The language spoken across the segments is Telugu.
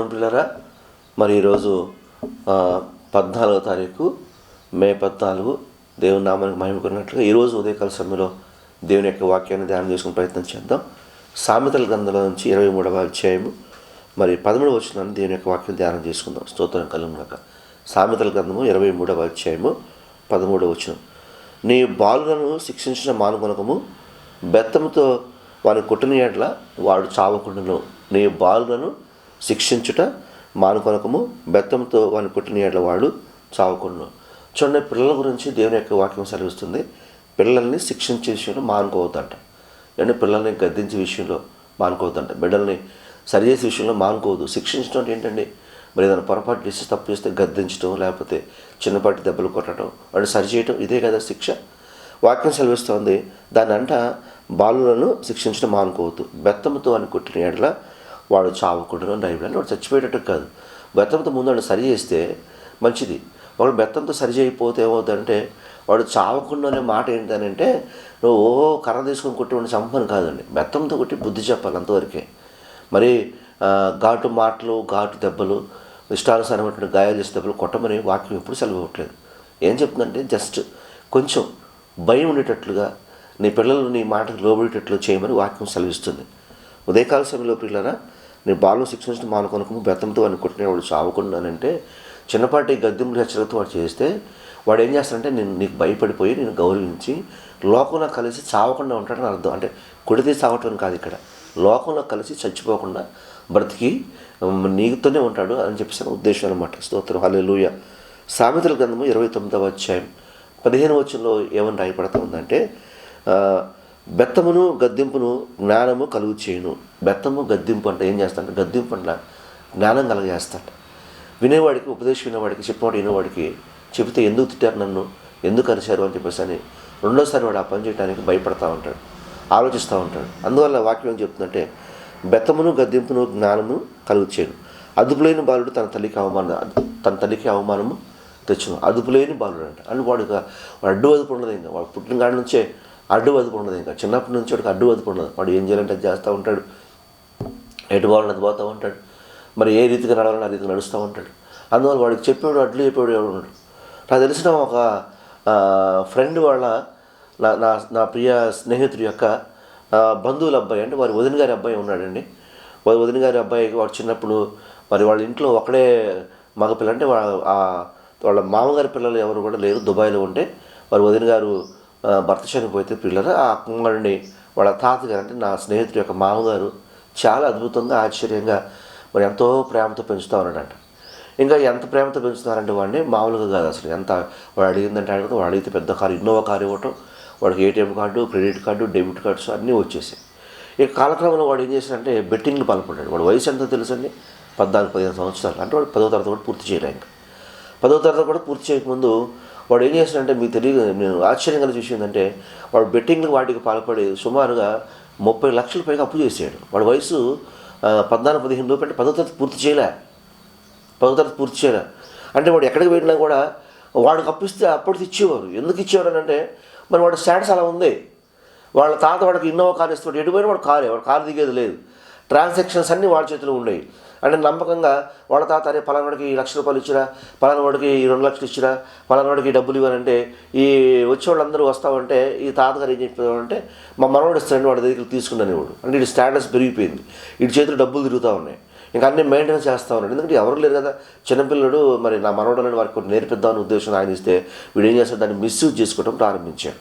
పిల్లరా మరి ఈరోజు పద్నాలుగో తారీఖు మే పద్నాలుగు దేవుని నామానికి మహిమ కొన్నట్లుగా ఈరోజు ఉదయకాల సమయంలో దేవుని యొక్క వాక్యాన్ని ధ్యానం చేసుకునే ప్రయత్నం చేద్దాం. సామెతల గ్రంథంలో నుంచి ఇరవై మూడవ అధ్యాయము మరి పదమూడు వచ్చిన దేవుని యొక్క వాక్యం ధ్యానం చేసుకుందాం. స్తోత్రం కలుగునాక సామెతల గ్రంథము ఇరవై మూడవ అధ్యాయము పదమూడవ వచనం. నీ బాలులను శిక్షించిన మానుకొనకము బెత్తముతో వాని కొట్టిన ఎడ్ల వాడు చావకుండాను. నీ బాలులను శిక్షించుట మానుకొనకము బెత్తంతో వాని పుట్టిన ఏళ్ళ వాడు చావకుండాను చూడండి పిల్లల గురించి దేవుని యొక్క వాక్యం సెలవిస్తుంది. పిల్లల్ని శిక్షించే విషయంలో మానుకోవద్దంట. అంటే పిల్లల్ని గద్దించే విషయంలో మానుకోవద్దంట. బిడ్డల్ని సరిచేసే విషయంలో మానుకోవద్దు. శిక్షించడం అంటే ఏంటండి? మరి ఏదైనా పొరపాటు చేసి తప్పు చేస్తే గద్దించడం లేకపోతే చిన్నపాటి దెబ్బలు కొట్టడం వాడు సరిచేయటం ఇదే కదా శిక్ష. వాక్యం సెలవిస్తోంది దాని అంట బాలులను శిక్షించడం మానుకోవద్దు. బెత్తంతో అని కొట్టిన ఎడల వాడు చావకుండా బైబిల్ వాడు చచ్చిపోయేటట్టు కాదు. బెత్తంతో ముందు వాడు సరి చేస్తే మంచిది. వాడు బెత్తంతో సరి చేయకపోతే ఏమవుతుందంటే వాడు చావకుండా అనే మాట ఏంటంటే నువ్వు ఓ కర్ర తీసుకొని కొట్టి వాడిని చంపని కాదండి. బెత్తంతో కొట్టి బుద్ధి చెప్పాలి అంతవరకే. మరి ఘాటు మాటలు ఘాటు దెబ్బలు ఇష్టానుసారమైనటువంటి గాయాలు చేసే దెబ్బలు కొట్టమని వాక్యం ఎప్పుడు సెలవు ఏం చెప్తుందంటే జస్ట్ కొంచెం భయం ఉండేటట్లుగా నీ పిల్లలు నీ మాటకు లోబడేటట్లు చేయమని వాక్యం సెలవిస్తుంది. ఉదయకాల సమయంలో పిల్లరా నేను బాలు శిక్షించడం మానుకొనకము బెత్తంతో వాడిని కొట్టినవాడు చావకుండానంటే చిన్నపాటి గద్దెంపులు హెచ్చరికతో వాడు చేస్తే వాడు ఏం చేస్తాడంటే నేను నీకు భయపడిపోయి నేను గౌరవించి లోకంలో కలిసి చావకుండా ఉంటాడని అర్థం. అంటే కొడితే చావటం కాదు ఇక్కడ. లోకంలో కలిసి చచ్చిపోకుండా బ్రతికి నీకుతోనే నీతోనే ఉంటాడు అని చెప్పేసి నా ఉద్దేశం అనమాట స్తోత్రం. హల్లెలూయా. సామెతల గ్రంథము ఇరవై తొమ్మిదవ అధ్యాయం పదిహేను వచ్చంలో ఏమని రాయపడతా ఉందంటే బెత్తమును గద్దింపును జ్ఞానము కలుగు చేయును బెత్తము గద్దింపు అంటే ఏం చేస్తాడంటే గద్దింపు అంటే జ్ఞానం కలగజేస్తాడు వినేవాడికి ఉపదేశం వినేవాడికి చెప్పినవాడు వినేవాడికి చెబితే ఎందుకు తిట్టారు నన్ను? ఎందుకు కలిశారు అని చెప్పేసి అని రెండోసారి వాడు ఆ పని చేయడానికి భయపడతా ఉంటాడు ఆలోచిస్తూ ఉంటాడు. అందువల్ల వాక్యం ఏం చెప్తుందంటే బెత్తమును గద్దింపును జ్ఞానము కలుగు చేయను అదుపులేని బాలుడు తన తల్లికి అవమానం తన తల్లికి అవమానము తెచ్చును. అదుపులేని బాలుడు అంట అని వాడు వాడు అడ్డు అదుపు ఉండదు ఇంకా. వాడు పుట్టిన కాడి నుంచే అడ్డు అదుపు ఉండదు ఇంకా. చిన్నప్పటి నుంచి వాడికి అడ్డు అదుపు ఉండదు వాడు ఏం చేయాలంటే అది చేస్తూ ఉంటాడు. ఎటు పోవాలని అది పోతూ ఉంటాడు. మరి ఏ రీతిగా నడవాలని ఆ రీతిగా నడుస్తూ ఉంటాడు. అందువల్ల వాడికి చెప్పేవాడు అడ్లు చెప్పేవాడు ఎవడు ఉన్నాడు నాకు తెలిసిన ఒక ఫ్రెండ్ వాళ్ళ నా నా నా ప్రియ స్నేహితుడి యొక్క బంధువుల అబ్బాయి అంటే వారి వదిన గారి అబ్బాయి ఉన్నాడండి. వారి వదిన గారి అబ్బాయికి వాడు చిన్నప్పుడు మరి వాళ్ళ ఇంట్లో ఒకడే మగపిల్ల అంటే వాళ్ళ వాళ్ళ మామగారి పిల్లలు ఎవరు కూడా లేరు. దుబాయ్లో ఉంటే వారి వదిన గారు భర్త చనిపోతే పిల్లలు ఆ కుమారుడిని వాళ్ళ తాతగారు అంటే నా స్నేహితుడి యొక్క మామగారు చాలా అద్భుతంగా ఆశ్చర్యంగా మరి ఎంతో ప్రేమతో పెంచుతా ఉన్నాడంట. ఇంకా ఎంత ప్రేమతో పెంచుతున్నారంటే వాడిని మామూలుగా కాదు అసలు. ఎంత వాడు అడిగిందంటే అడిగితే వాడు అడిగితే పెద్ద కారు ఇన్నోవా కారు ఇవ్వటం వాడికి ATM card credit card debit cards అన్నీ వచ్చేసాయి. ఇక కాలక్రమంలో వాడు ఏం చేశాడంటే బెట్టింగ్లు పాల్పడ్డాడు. వాడు వయసు ఎంతో తెలుసండి? పద్నాలుగు పదిహేను సంవత్సరాలు. అంటే వాడు పదో తరగతి కూడా పూర్తి చేయలేక పదో తరగతి కూడా పూర్తి చేయకముందు వాడు ఏం చేస్తాడంటే మీకు తెలియదు నేను ఆశ్చర్యం కలిసి విషయం ఏంటంటే వాడు బెట్టింగ్లు వాటికి పాల్పడి సుమారుగా ముప్పై లక్షల పైగా అప్పు చేసాడు వాడి వయసు పద్నాలుగు పదిహేను లోపు అంటే పదో తరగతి పూర్తి చేయలే. పదో తరగతి పూర్తి చేయలే. అంటే వాడు ఎక్కడికి వెళ్ళినా కూడా వాడికి అప్పిస్తే అప్పటికి ఇచ్చేవారు. ఎందుకు ఇచ్చేవారు అని అంటే మరి వాడు స్టాటస్ అలా ఉంది. వాళ్ళ తాత వాడికి ఇన్నోవా కారు ఇస్తాడు ఎటుపోయినా వాడు కారే వాడు కారు దిగేది లేదు. ట్రాన్సాక్షన్స్ అన్నీ వాళ్ళ చేతిలో ఉండేవి అంటే నమ్మకంగా వాళ్ళ తాత అరే పలానాడికి ఈ లక్ష రూపాయలు ఇచ్చిరా పలానాడికి ఈ రెండు లక్షలు ఇచ్చిరా పలానాడికి డబ్బులు ఇవ్వనంటే ఈ వచ్చే వాళ్ళందరూ వస్తామంటే ఈ తాతగారు ఏం చెప్పారంటే మా మనవాడు ఇస్తాడండి వాడి దగ్గరికి తీసుకున్నాను వాడు అంటే ఇటు స్టాటస్ పెరిగిపోయింది. ఇటు చేతులు డబ్బులు తిరుగుతూ ఉన్నాయి. ఇంకా అన్ని మెయింటెనెన్స్ చేస్తూ ఉన్నాడు. ఎందుకంటే ఎవరు లేరు కదా. చిన్నపిల్లడు మరి నా మనవడు అనేది వారికి కొన్ని నేర్పిద్దామని ఉద్దేశం ఆయన ఇస్తే వీడు ఏం చేస్తాడు? దాన్ని మిస్యూజ్ చేసుకోవడం ప్రారంభించాడు.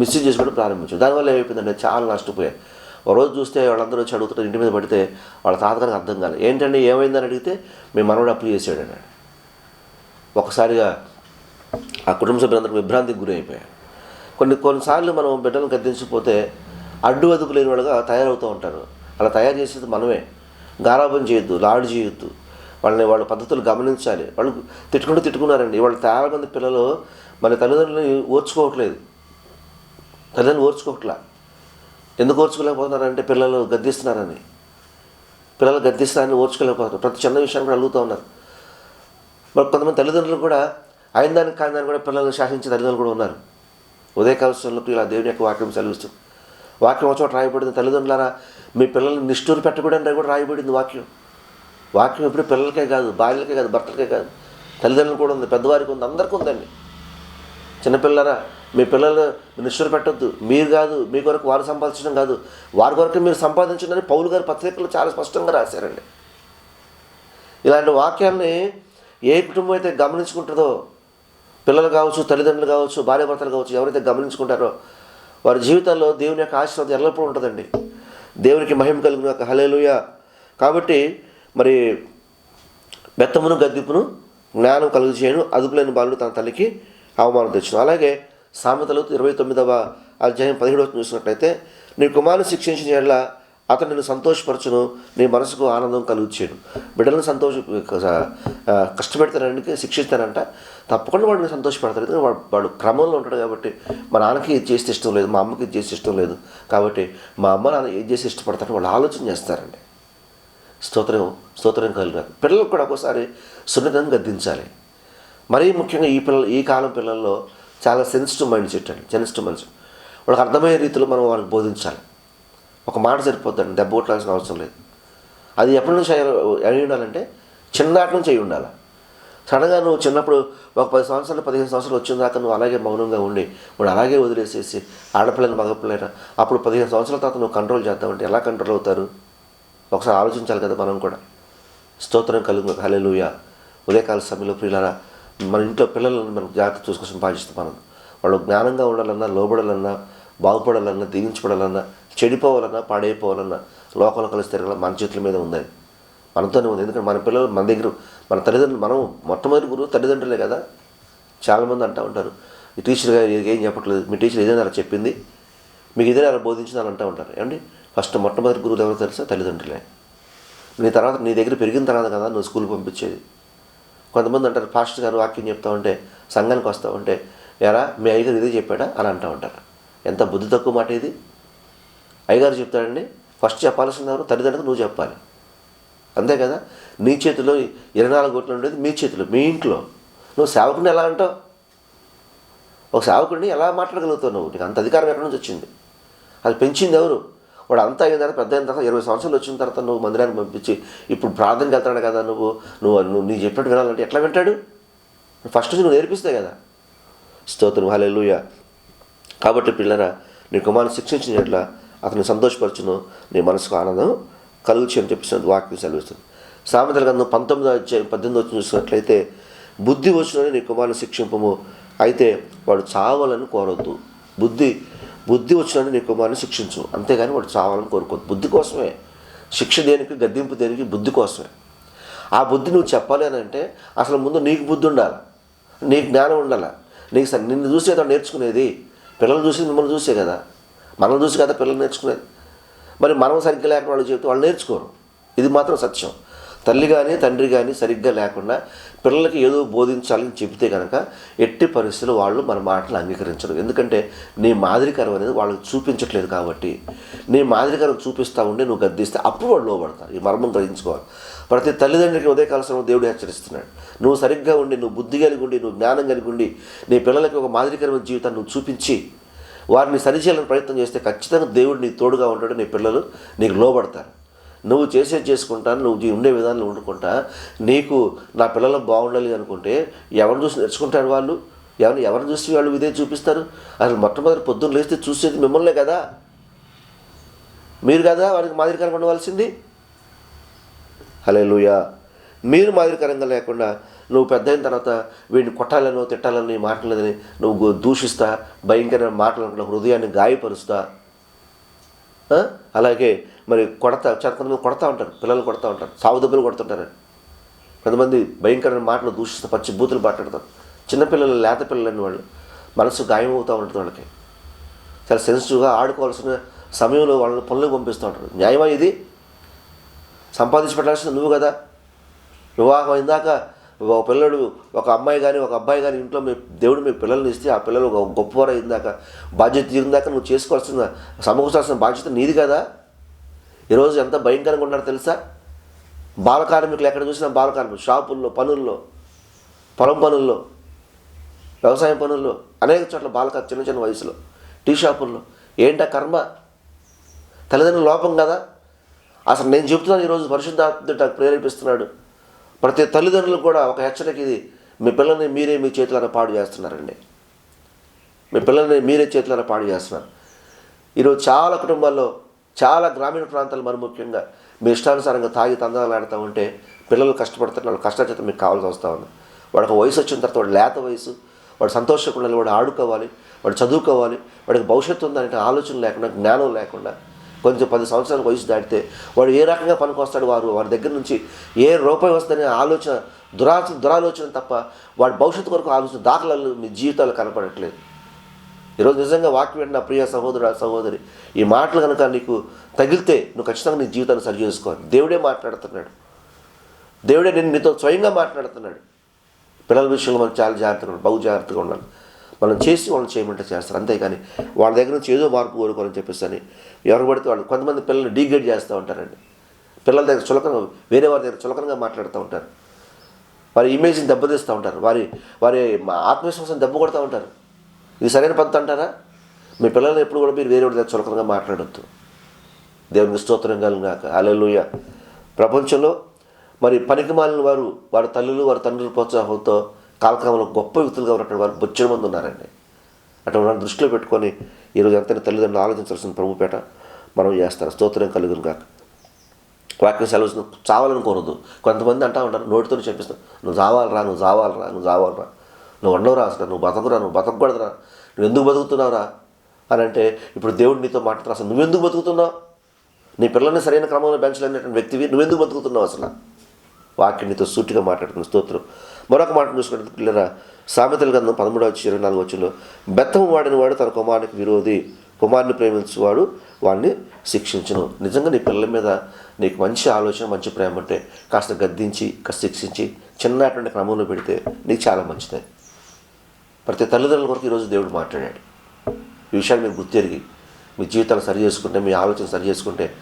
మిస్యూజ్ చేసుకోవడం ప్రారంభించాడు. దానివల్ల ఏమైపోయిందంటే చాలా నష్టపోయాయి ఒక రోజు చూస్తే వాళ్ళందరూ వచ్చి అడుగుతారు ఇంటి మీద పడితే వాళ్ళ తాతగారికి అర్థం కాలేదు ఏంటంటే ఏమైందని అడిగితే మీ మనవడు అప్పు చేసాడు అన్నాడు. ఒకసారిగా ఆ కుటుంబ సభ్యులందరూ విభ్రాంతికి గురి అయిపోయారు. కొన్ని కొన్నిసార్లు మనం బిడ్డలను గద్దించిపోతే అడ్డు అదుపు లేని వాళ్ళుగా తయారవుతూ ఉంటారు. అలా తయారు చేసేది మనమే. గారాబం చేయొద్దు లాడు చేయొద్దు. వాళ్ళని వాళ్ళ పద్ధతులు గమనించాలి. వాళ్ళు తిట్టుకుంటూ తిట్టుకున్నారండి. వాళ్ళు చాలా మంది పిల్లలు మన తల్లిదండ్రులని ఓర్చుకోవట్లేదు. తల్లిదండ్రులు ఓర్చుకోవట్లా. ఎందుకు ఓర్చుకోలేకపోతున్నారంటే పిల్లలు గద్దిస్తున్నారని. పిల్లలు గద్దిస్తున్నారని ఓర్చుకోలేకపోతున్నారు. ప్రతి చిన్న విషయాన్ని కూడా అడుగుతూ ఉన్నారు. మరి కొంతమంది తల్లిదండ్రులు కూడా అయిన దానికి కాని దాన్ని కూడా పిల్లల్ని శాసించే తల్లిదండ్రులు కూడా ఉన్నారు. ఉదయ సమయంలో ఇలా దేవుని యొక్క వాక్యం సెలవిస్తుంది వాక్యం ఒక చోట రాయబడింది. తల్లిదండ్రులారా మీ పిల్లల్ని నిష్ఠూరు పెట్టకూడదని కూడా రాయబడింది వాక్యం. వాక్యం ఎప్పుడు పిల్లలకే కాదు భార్యలకే కాదు భర్తలకే కాదు. తల్లిదండ్రులు కూడా ఉంది పెద్దవారికి ఉంది అందరికీ ఉందండి. చిన్నపిల్లరా మీ పిల్లలు నిశ్చర పెట్టొద్దు. మీరు కాదు మీ కొరకు వారు సంపాదించడం కాదు. వారి కొరకు మీరు సంపాదించడం పౌలు గారు పత్రికలు చాలా స్పష్టంగా రాశారండి. ఇలాంటి వాక్యాల్ని ఏ కుటుంబం అయితే గమనించుకుంటుందో పిల్లలు కావచ్చు తల్లిదండ్రులు కావచ్చు భార్యాభర్తలు కావచ్చు ఎవరైతే గమనించుకుంటారో వారి జీవితాల్లో దేవుని యొక్క ఆశీర్వాదం ఎల్లప్పుడూ ఉంటుందండి. దేవునికి మహిమ కలిగిన యొక్క హలేలుయ కాబట్టి మరి బెత్తమును గద్దిపును జ్ఞానం కలుగు చేయను అదుపులేని బాలుడు తన తల్లికి అవమానం తెచ్చును. అలాగే సామెతలు ఇరవై తొమ్మిదవ అధ్యాయం పదిహేడవ చూసినట్లయితే నీ కుమారుని శిక్షించిన ఎడల అతను నిన్ను సంతోషపరచును నీ మనసుకు ఆనందం కలుగు చేయను బిడ్డలను సంతోష ఆ, కష్టపెడతానంటే శిక్షిస్తానంట తప్పకుండా వాడిని సంతోషపెడతారు ఎందుకంటే వాడు వాడు క్రమంలో ఉంటాడు కాబట్టి మా నాన్నకి ఇది చేస్తే ఇష్టం లేదు మా అమ్మకి ఇది చేస్తే ఇష్టం లేదు. కాబట్టి మా అమ్మ నాన్న ఏది చేసి ఇష్టపడతారో వాళ్ళు ఆలోచన చేస్తారండి. స్తోత్రం స్తోత్రం కలుగుతారు పిల్లలకు కూడా ఒకసారి సున్నితంగా గద్దించాలి. మరీ ముఖ్యంగా ఈ పిల్లలు ఈ కాలం పిల్లల్లో చాలా సెన్సిటివ్ మైండ్ సెట్ అండి సెన్సిటివ్ మైండ్ సెట్. వాళ్ళకి అర్థమయ్యే రీతిలో మనం వాళ్ళకి బోధించాలి. ఒక మాట సరిపోద్దండి దెబ్బ కొట్టాల్సిన అవసరం లేదు. అది ఎప్పటి నుంచి అయి ఉండాలంటే చిన్ననాటి నుంచి అయి ఉండాలి. సడన్గా నువ్వు చిన్నప్పుడు ఒక పది సంవత్సరాలు పదిహేను సంవత్సరాలు వచ్చిన దాకా నువ్వు అలాగే మౌనంగా ఉండి వాడు అలాగే వదిలేసేసి ఆడపిల్లని మగపిల్లైన అప్పుడు పదిహేను సంవత్సరాల తర్వాత నువ్వు కంట్రోల్ చేద్దామంటే ఎలా కంట్రోల్ అవుతారు? ఒకసారి ఆలోచించాలి కదా మనం కూడా. స్తోత్రం కలుగు హలెలుయ ఉదయకాల సమయంలో ప్రియులారా మన ఇంట్లో పిల్లలను మనం జాగ్రత్త చూసుకోవాల్సిన బాధ్యత మనం. వాళ్ళు జ్ఞానంగా ఉండాలన్నా లోబడాలన్నా బాగుపడాలన్నా దీవించబడాలన్నా చెడిపోవాలన్నా పాడైపోవాలన్నా లోకంలో కలిసి తిరగాల మన చేతుల మీద ఉంది. మనతోనే ఉంది. ఎందుకంటే మన పిల్లలు మన దగ్గర మన తల్లిదండ్రులు మనం మొట్టమొదటి గురువు తల్లిదండ్రులే కదా. చాలామంది అంటూ ఉంటారు ఈ టీచర్ గారు ఏం చెప్పట్లేదు మీ టీచర్ ఏదైనా అలా చెప్పింది మీకు ఏదైనా అలా బోధించిందని అంటూ ఉంటారు. ఏమండి? ఫస్ట్ మొట్టమొదటి గురువులు ఎవరు తెలుసా? తల్లిదండ్రులే. నీ తర్వాత నీ దగ్గర పెరిగిన తర్వాత కదా నువ్వు స్కూల్కి పంపించేది. కొంతమంది అంటారు ఫాస్ట్ గారు వాక్యం చెప్తా ఉంటే సంఘానికి వస్తూ ఉంటే ఎరా మీ అయ్యగారు ఇదే చెప్పాడా? అని అంటూ ఉంటారు. ఎంత బుద్ధి తక్కువ మాట ఇది? అయ్యగారు చెప్తాడండి ఫస్ట్ చెప్పాల్సింది ఎవరు? నువ్వు చెప్పాలి. అంతే కదా? నీ చేతిలో ఇరవై నాలుగు కోట్లు ఉండేది మీ చేతిలో మీ ఇంట్లో. నువ్వు సేవకుడిని ఎలా అంటావు? ఒక సేవకుడిని ఎలా మాట్లాడగలుగుతావు నువ్వు? నీకు అంత అధికారం ఎక్కడి నుంచి వచ్చింది? అది పెంచింది ఎవరు? వాడు అంతా అయిన తర్వాత పెద్ద అయిన తర్వాత ఇరవై సంవత్సరాలు వచ్చిన తర్వాత నువ్వు మందిరానికి పంపించి ఇప్పుడు ప్రార్థనకి వెళ్తాడు కదా నువ్వు నువ్వు నువ్వు నీ చెప్పినట్టు వినాలంటే ఎట్లా వింటాడు? ఫస్ట్ నుంచి నువ్వు నేర్పిస్తే కదా. స్తోత్రం హాలెలుయ కాబట్టి పిల్లరా నీ కుమారుని శిక్షించిన ఎట్లా అతను సంతోషపరచును. నీ మనసుకు ఆనందం కలుగుచి అని చెప్పి వాక్యం సెలవిస్తుంది. సామెతల గంధం పంతొమ్మిదో అధ్యాయం పద్దెనిమిది వచ్చి చూసినట్లయితే బుద్ధి వచ్చినని నీ కుమారుని శిక్షింపము. అయితే వాడు చావాలని కోరొద్దు. బుద్ధి బుద్ధి వచ్చినట్టు నీ కుమారుని శిక్షించు. అంతేగాని వాడు చావాలని కోరుకోదు బుద్ధి కోసమే. శిక్ష దేనికి? గద్దింపు దేనికి? బుద్ధి కోసమే. ఆ బుద్ధి నువ్వు చెప్పాలి అని అంటే అసలు ముందు నీకు బుద్ధి ఉండాలి. నీకు జ్ఞానం ఉండాలి. నీకు నిన్ను చూసే అతను నేర్చుకునేది. పిల్లలు చూసి మిమ్మల్ని చూసే కదా. మనం చూసి కదా పిల్లలు నేర్చుకునేది. మరి మనం సరిగ్గా లేకుండా వాళ్ళు చెప్తే వాళ్ళు నేర్చుకోరు. ఇది మాత్రం సత్యం. తల్లి కానీ తండ్రి కానీ సరిగ్గా లేకుండా పిల్లలకి ఏదో బోధించాలని చెబితే కనుక ఎట్టి పరిస్థితులు వాళ్ళు మన మాటలు అంగీకరించరు. ఎందుకంటే నీ మాదిరికరం అనేది వాళ్ళకి చూపించట్లేదు కాబట్టి. నీ మాదిరికరం చూపిస్తూ ఉండి నువ్వు గద్దిస్తే అప్పుడు వాళ్ళు లోబడతారు. ఈ మర్మం గ్రహించుకోవాలి. ప్రతి తల్లిదండ్రులకి ఉదయకాల సమయంలో దేవుడు హెచ్చరిస్తున్నాడు. నువ్వు సరిగ్గా ఉండి నువ్వు బుద్ధి కలిగి ఉండి నువ్వు జ్ఞానం కలిగి ఉండి నీ పిల్లలకి ఒక మాదిరికరమైన జీవితాన్ని నువ్వు చూపించి వారిని సరిచేయాలని ప్రయత్నం చేస్తే ఖచ్చితంగా దేవుడు నీ తోడుగా ఉంటాడు నీ పిల్లలు నీకు లోబడతారు. నువ్వు చేసేది చేసుకుంటా నువ్వు ఉండే విధానంలో వండుకుంటా నీకు నా పిల్లలు బాగుండాలి అనుకుంటే ఎవరిని చూసి నేర్చుకుంటారు వాళ్ళు? ఎవరిని ఎవరిని చూసి వాళ్ళు ఇదే చూపిస్తారు? అసలు మొట్టమొదటి పొద్దున్న లేస్తే చూసేది మిమ్మల్నే కదా? మీరు కదా వారికి మాదిరికరంగా ఉండవలసింది? హలే మీరు మాదిరికరంగా లేకుండా నువ్వు పెద్ద అయిన తర్వాత వీడిని కొట్టాలనో తిట్టాలని మాట్లాడదని నువ్వు దూషిస్తా భయంకరమైన మాటలు హృదయాన్ని గాయపరుస్తా. అలాగే మరి కొడతా చాలా కొంతమంది కొడతా ఉంటారు పిల్లలు కొడతా ఉంటారు సాగు దెబ్బలు కొడుతుంటారు. కొంతమంది భయంకరమైన మాటలు దూషిస్తూ పచ్చి బూతులు మాట్లాడతారు. చిన్నపిల్లలు లేత పిల్లలని వాళ్ళు. మనసు గాయం అవుతూ ఉంటుంది వాళ్ళకి. చాలా సెన్సిటివ్గా ఆడుకోవాల్సిన సమయంలో వాళ్ళని పనులకు పంపిస్తూ ఉంటారు. న్యాయమా ఇది? సంపాదించి పెట్టాల్సింది నువ్వు కదా. వివాహం అయిందాక ఒక పిల్లడు ఒక అమ్మాయి కానీ ఒక అబ్బాయి కానీ ఇంట్లో మీ దేవుడు మీ పిల్లల్ని ఇస్తే ఆ పిల్లలు ఒక గొప్పవారు అయిందాక బాధ్యత తీరిందాక నువ్వు చేసుకోవాల్సిన సమకూర్చాల్సిన బాధ్యత నీది కదా. ఈరోజు ఎంత భయంకరంగా ఉన్నారో తెలుసా? బాల కార్మికులు ఎక్కడ చూసినా బాల కార్మికులు షాపుల్లో పనుల్లో పొలం పనుల్లో వ్యవసాయం పనుల్లో అనేక చోట్ల బాలకార్ చిన్న చిన్న వయసులో టీ షాపుల్లో. ఏంటా కర్మ? తల్లిదండ్రుల లోపం కదా? అసలు నేను చెప్తున్నాను ఈరోజు పరిశుద్ధాత్మ నాకు ప్రేరేపిస్తున్నాడు. ప్రతి తల్లిదండ్రులకు కూడా ఒక హెచ్చరిక ఇది మీ పిల్లల్ని మీరే మీ చేతులను పాడు చేస్తున్నారండి. మీ పిల్లల్ని మీరే చేతులను పాడు చేస్తున్నారు. ఈరోజు చాలా కుటుంబాల్లో చాలా గ్రామీణ ప్రాంతాలు మరి ముఖ్యంగా మీ ఇష్టానుసారంగా తాగి తందాలు ఆడతా ఉంటే పిల్లలు కష్టపడుతున్నారు కష్టచేత మీకు కావాల్సి వస్తూ ఉంది. వాడికి వయసు వచ్చిన తర్వాత వాడు లేత వయసు వాడు సంతోషంగా ఉండాలి వాడు ఆడుకోవాలి వాడు చదువుకోవాలి వాడికి భవిష్యత్తు ఉందనే ఆలోచన లేకుండా జ్ఞానం లేకుండా కొంచెం పది సంవత్సరాల వయసు దాటితే వాడు ఏ రకంగా పనికొస్తాడు వారు వారి దగ్గర నుంచి ఏ రూపాయి వస్తుందనే ఆలోచన దురాచ దురాలోచన తప్ప వాడి భవిష్యత్తు కొరకు ఆలోచన దాఖలాలు మీ జీవితాలు కనపడట్లేదు. ఈరోజు నిజంగా వాక్యం వింటున్న ప్రియ సహోదరు సహోదరి ఈ మాటలు కనుక నీకు తగిలితే నువ్వు ఖచ్చితంగా నీ జీవితాన్ని సరి చేసుకోవాలి. దేవుడే మాట్లాడుతున్నాడు. దేవుడే నేను నీతో స్వయంగా మాట్లాడుతున్నాడు. పిల్లల విషయంలో మనం చాలా జాగ్రత్తగా ఉండాలి బహు జాగ్రత్తగా ఉండాలి. మనం చేసి వాళ్ళని చేయమంటే చేస్తారు అంతేకాని వాళ్ళ దగ్గర నుంచి ఏదో మార్పు కోరుకోవాలని చెప్పేసి అని ఎవరు పడితే వాళ్ళు కొంతమంది పిల్లల్ని డీగ్రేడ్ చేస్తూ ఉంటారండి. పిల్లల దగ్గర చులకన వేరే వారి దగ్గర చులకనగా మాట్లాడుతూ ఉంటారు. వారి ఇమేజ్ని దెబ్బతీస్తూ ఉంటారు. వారి వారి మా ఆత్మవిశ్వాసం దెబ్బ కొడుతూ ఉంటారు. ఇది సరైన పద్ధతి అంటారా? మీ పిల్లల్ని ఎప్పుడు కూడా మీరు వేరే వాడి దగ్గర చులకనగా మాట్లాడద్దు. దేవునికి స్తోత్రం కలిగినాక. అలెలుయ ప్రపంచంలో మరి పనికి వారు వారి తల్లులు వారి తండ్రుల ప్రోత్సాహంతో కాలక్రమంలో గొప్ప వ్యక్తులుగా ఉన్నటువంటి వారు బొచ్చిన మంది ఉన్నారండి. అటువంటి దృష్టిలో పెట్టుకొని ఈరోజు ఎంత తల్లిదండ్రులు ఆలోచించాల్సిన ప్రభుపేట మనం చేస్తారు? స్తోత్రం కలుగును కాక వాక్యం సెలవు చావాలని కోరదు కొంతమంది అంటా ఉంటారు నోటితో చెప్పిస్తాం నువ్వు చావాలరా నువ్వు చావాలరా నువ్వు చావాలరా. నువ్వు ఉండవురా అసలు నువ్వు బతకురా నువ్వు బతకూడదురా నువ్వు ఎందుకు బతుకుతున్నావురా? అని అంటే ఇప్పుడు దేవుడు నీతో మాట్లాడుతున్నా అసలు నువ్వెందుకు బతుకుతున్నావు? నీ పిల్లల్ని సరైన క్రమంలో పెంచలేనటువంటి వ్యక్తివి నువ్వెందుకు బతుకుతున్నావు అసలు? వాక్యం నీతో సూటిగా మాట్లాడుతున్న స్తోత్రం. మరొక మాట చూసుకుంటే పిల్లరా సామెతల గంధం పదమూడవ వచ్చి ఇరవై నాలుగు వచ్చిలో బెత్తం వాడిన వాడు తన కుమారునికి విరోధి కుమారుని ప్రేమించేవాడు వాడిని శిక్షించను. నిజంగా నీ పిల్లల మీద నీకు మంచి ఆలోచన మంచి ప్రేమ ఉంటే కాస్త గద్దించి కాస్త శిక్షించి చిన్నటువంటి క్రమంలో పెడితే నీకు చాలా మంచిదే. ప్రతి తల్లిదండ్రుల కొరకు ఈరోజు దేవుడు మాట్లాడాడు. ఈ విషయాన్ని మీరు గుర్తెరిగి మీ జీవితాలు సరి చేసుకుంటే మీ ఆలోచన సరి చేసుకుంటే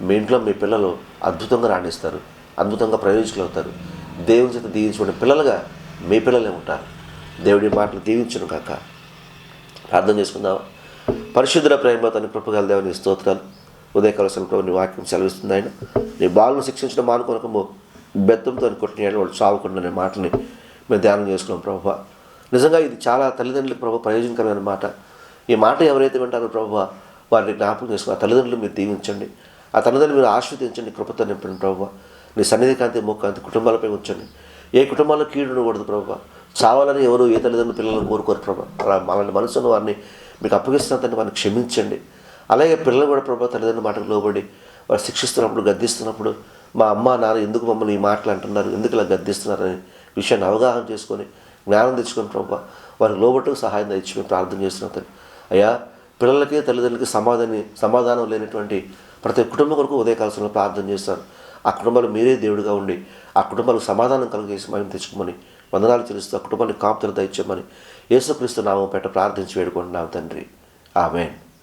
మీ ఇంట్లో మీ పిల్లలు అద్భుతంగా రాణిస్తారు అద్భుతంగా ప్రయోజకులు అవుతారు. దేవుని చేత దీవించుకునే పిల్లలుగా మీ పిల్లలే ఉంటారు. దేవుడి మాటలు దీవించను కాక ప్రార్థన చేసుకుందాం. పరిశుద్ధ ప్రేమ తన కృపగల దేవుని స్తోత్రాలు. ఉదయకాల సమయంలో నీ వాక్యం సెలవిస్తుంది ఆయన. నీ బాలను శిక్షించడం మానుకోనకము బెత్తంతో కొట్టిన వాళ్ళు చావకుండా మాటని మేము ధ్యానం చేసుకున్నాం ప్రభావ నిజంగా ఇది చాలా తల్లిదండ్రులకు ప్రభు ప్రయోజనకరమైన మాట. ఈ మాట ఎవరైతే వింటారో ప్రభు వారిని జ్ఞాపకం చేసుకుని ఆ తల్లిదండ్రులు మీరు దీవించండి. ఆ తల్లిదండ్రులు మీరు ఆశ్రదించండి కృపతో నింపండి ప్రభు. నీ సన్నిధి కాంతి మోకాంతి కుటుంబాలపై ఉంచండి. ఏ కుటుంబాల్లో కీడు ఉండకూడదు ప్రభు. చావాలని ఎవరు ఏ తల్లిదండ్రులు పిల్లలను కోరుకోరు ప్రభు. అలా మనసును వారిని మీకు అప్పగిస్తున్నంత వారిని క్షమించండి. అలాగే పిల్లలు కూడా ప్రభు తల్లిదండ్రుల మాటకు లోబడి వారు శిక్షిస్తున్నప్పుడు గద్దిస్తున్నప్పుడు మా అమ్మ నాన్న ఎందుకు మమ్మల్ని ఈ మాటలు అంటున్నారు? ఎందుకు ఇలా గద్దిస్తున్నారని విషయాన్ని అవగాహన చేసుకొని జ్ఞానం తెచ్చుకుని ప్రభు వారికి లోబట్టుకు సహాయం తెచ్చి మేము ప్రార్థన చేస్తున్నాం తండ్రి. అయ్యా పిల్లలకి తల్లిదండ్రులకి సమాధాని సమాధానం లేనటువంటి ప్రతి కుటుంబం కొరకు ఉదయకాలంలో ప్రార్థన చేస్తాను. ఆ కుటుంబాలు మీరే దేవుడిగా ఉండి ఆ కుటుంబాలకు సమాధానం కలిగేసి మేము తెచ్చుకోమని వందనాలు చెల్లిస్తూ ఆ కుటుంబానికి కాపుతలు దయచేయమని యేసుక్రీస్తు నామం పెట్ట ప్రార్థించి వేడుకుంటున్నాం తండ్రి. ఆమెన్.